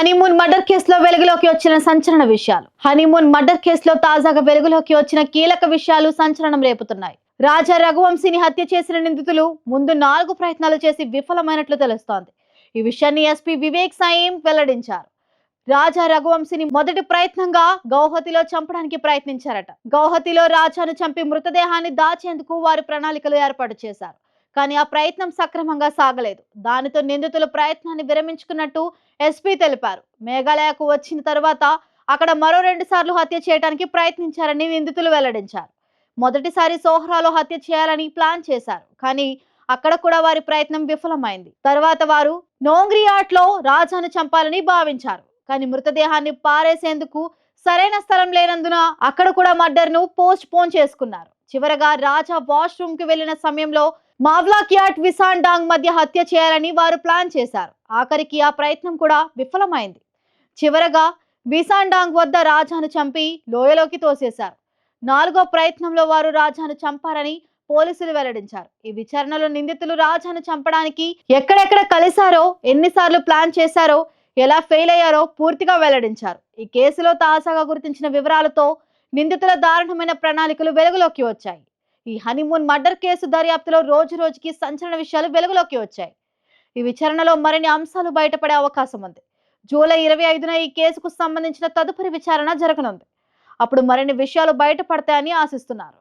Honeymoon murder కేసులో వెలుగులోకి వచ్చిన సంచలన విషయాలు. హనీమూన్ మర్డర్ కేసులో తాజాగా వెలుగులోకి వచ్చిన కీలక విషయాలు సంచలనం రేపుతున్నాయి. రాజా రఘువంశీని హత్య చేసిన నిందితులు ముందు నాలుగు ప్రయత్నాలు చేసి విఫలమైనట్లు తెలుస్తోంది. ఈ విషయాన్ని ఎస్పీ వివేక్ సాయిం వెల్లడించారు. రాజా రఘువంశిని మొదటి ప్రయత్నంగా గౌహతిలో చంపడానికి ప్రయత్నించారట. గౌహతిలో రాజాను చంపి మృతదేహాన్ని దాచేందుకు వారు ప్రణాళికలు ఏర్పాటు చేశారు. కానీ ఆ ప్రయత్నం సక్రమంగా సాగలేదు. దానితో నిందితులు ప్రయత్నాన్ని విరమించుకున్నట్టు ఎస్పీ తెలిపారు. మేఘాలయకు వచ్చిన తర్వాత అక్కడ మరో రెండు సార్లు హత్య చేయడానికి ప్రయత్నించారని నిందితులు వెల్లడించారు. మొదటిసారి సోహ్రాలో హత్య చేయాలని ప్లాన్ చేశారు. కానీ అక్కడ కూడా వారి ప్రయత్నం విఫలమైంది. తర్వాత వారు నోంగ్రియాట్లో రాజాను చంపాలని భావించారు. కానీ మృతదేహాన్ని పారేసేందుకు సరైన స్థలం లేనందున అక్కడ కూడా మర్డర్ను పోస్ట్ పోన్ చేసుకున్నారు. చివరగా రాజా వాష్రూమ్కి వెళ్ళిన సమయంలో మావ్లాకియాట్ విసాండాంగ్ మధ్య హత్య చేయాలని వారు ప్లాన్ చేశారు. ఆఖరికి ఆ ప్రయత్నం కూడా విఫలమైంది. చివరగా విసాండాంగ్ వద్ద రాజాను చంపి లోయలోకి తోసేశారు. నాలుగో ప్రయత్నంలో వారు రాజాను చంపారని పోలీసులు వెల్లడించారు. ఈ విచారణలో నిందితులు రాజాను చంపడానికి ఎక్కడెక్కడ కలిశారో ఎన్నిసార్లు ప్లాన్ చేశారో ఎలా ఫెయిల్ అయ్యారో పూర్తిగా వెల్లడించారు. ఈ కేసులో తాజాగా గుర్తించిన వివరాలతో నిందితుల దారుణమైన ప్రణాళికలు వెలుగులోకి వచ్చాయి. ఈ హనీమూన్ మర్డర్ కేసు దర్యాప్తులో రోజు రోజుకి సంచలన విషయాలు వెలుగులోకి వచ్చాయి. ఈ విచారణలో మరిన్ని అంశాలు బయటపడే అవకాశం ఉంది. జూలై ఇరవై ఐదున ఈ కేసుకు సంబంధించిన తదుపరి విచారణ జరగనుంది. అప్పుడు మరిన్ని విషయాలు బయటపడతాయని ఆశిస్తున్నారు.